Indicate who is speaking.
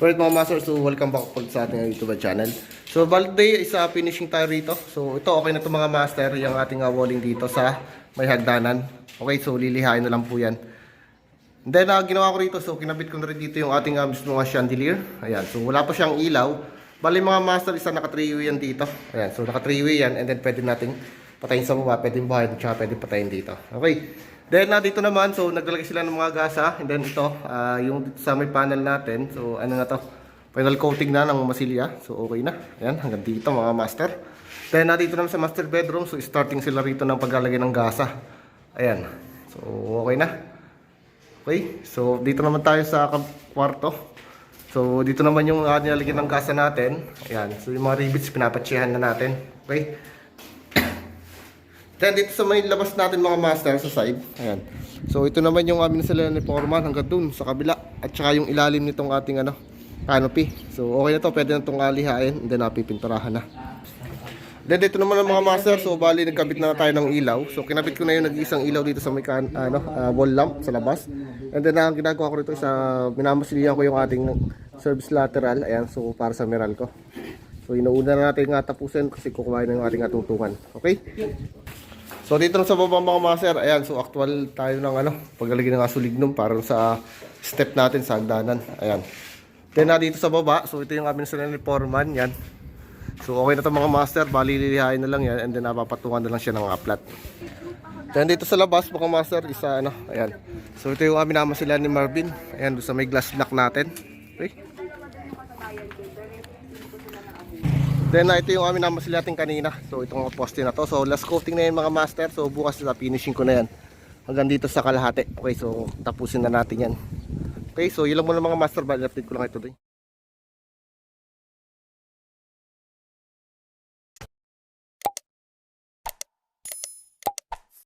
Speaker 1: Alright mga master, so welcome back po sa ating YouTube channel. So birthday is uh, finishing tayo rito. So ito okay na to mga master, yung ating uh, walling dito sa may hagdanan. Okay, so lilihain na lang po yan. And then uh, ginawa ko rito, so kinabit ko na rin dito yung ating uh, mismo chandelier. Ayan, so wala pa siyang ilaw. Bali mga master, isa naka 3 way yan dito. Ayan, so naka 3 way yan and then pwede nating patayin sa baba, pwede buhayin, tsaka pwede patayin dito. Okay. Then na dito naman, so naglalagay sila ng mga gasa. And then ito, ah, yung sa may panel natin. So ano na to? Final coating na ng masilya. So okay na. Ayan, hanggang dito mga master. Then na dito naman sa master bedroom, so starting sila rito ng paglalagay ng gasa. Ayan. So okay na. Okay, so dito naman tayo sa kwarto. So dito naman yung uh, nilalagyan ng gasa natin. Ayan, so yung mga rivets pinapatsihan na natin. Okay. Then dito sa may labas natin mga master sa side. Ayan. So ito naman yung aming sila ni Foreman hanggang dun sa kabila. At saka yung ilalim nitong ating ano, canopy. So okay na to, pwede na itong alihain. And then napipinturahan na. Then dito naman ang mga master, so bali nagkabit na tayo ng ilaw. So kinabit ko na yung nag-iisang ilaw dito sa may kan, ano, ah, wall lamp sa labas. And then ang ginagawa ko rito sa minamasilihan ko yung ating service lateral. Ayan, so para sa meral ko. So inuuna na natin nga tapusin kasi kukuhain na yung ating atungtungan. Okay? So dito sa baba mga master, ayan, so actual tayo ng ano, paglalagay ng asulignum para sa step natin sa hagdanan. Ayan. Then na dito sa baba, so ito yung aming sila ni Foreman, yan. So okay na to mga master, bali lilihain na lang yan and then napapatungan na lang siya ng uplat. Then dito sa labas mga master, isa ano, ayan. So ito yung aming naman sila ni Marvin, ayan, doon sa may glass block natin. Okay. Then na ito yung aming naman sila natin kanina. So itong mga poste na to. So last coating na yun mga master. So bukas na finishing ko na yan. Hanggang dito sa kalahati. Okay, so tapusin na natin yan. Okay, so yun lang muna mga master. Bali update ko lang ito din.